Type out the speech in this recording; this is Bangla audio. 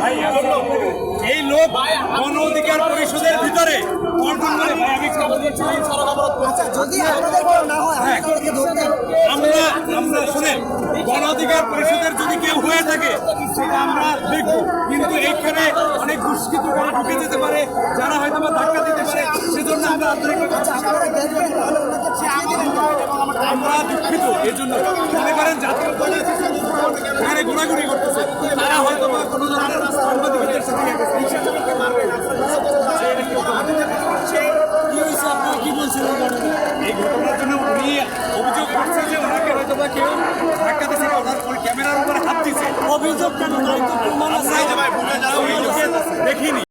ভাই এই লোক গণ অধিকার পরিষদের ভিতরে কন্ট্রোল করে ভাই আমি আচ্ছা আমরা আমরা শুনেন গণ অধিকার পরিষদের যদি কেউ হয়ে থাকে সেটা আমরা দেখব। কিন্তু এইখানে অনেক দুষ্কৃত করে ঢুকে যেতে পারে যারা হয়তো বা ধাক্কা দিতে পারে সেজন্য আমরা দিলেন। আমরা দুঃখিত এই জন্য মনে করেন জাতীয় ঘোরাঘুরি করতেছে। এই ঘটনার জন্য উনি অভিযোগ করছে যে ওনাকে হয়তো বা কেউ ধাক্কা দিয়েছে ওনার ক্যামেরার উপরে হাত দিছে অভিযোগ কেন? প্রমাণ আছে। দেখিনি।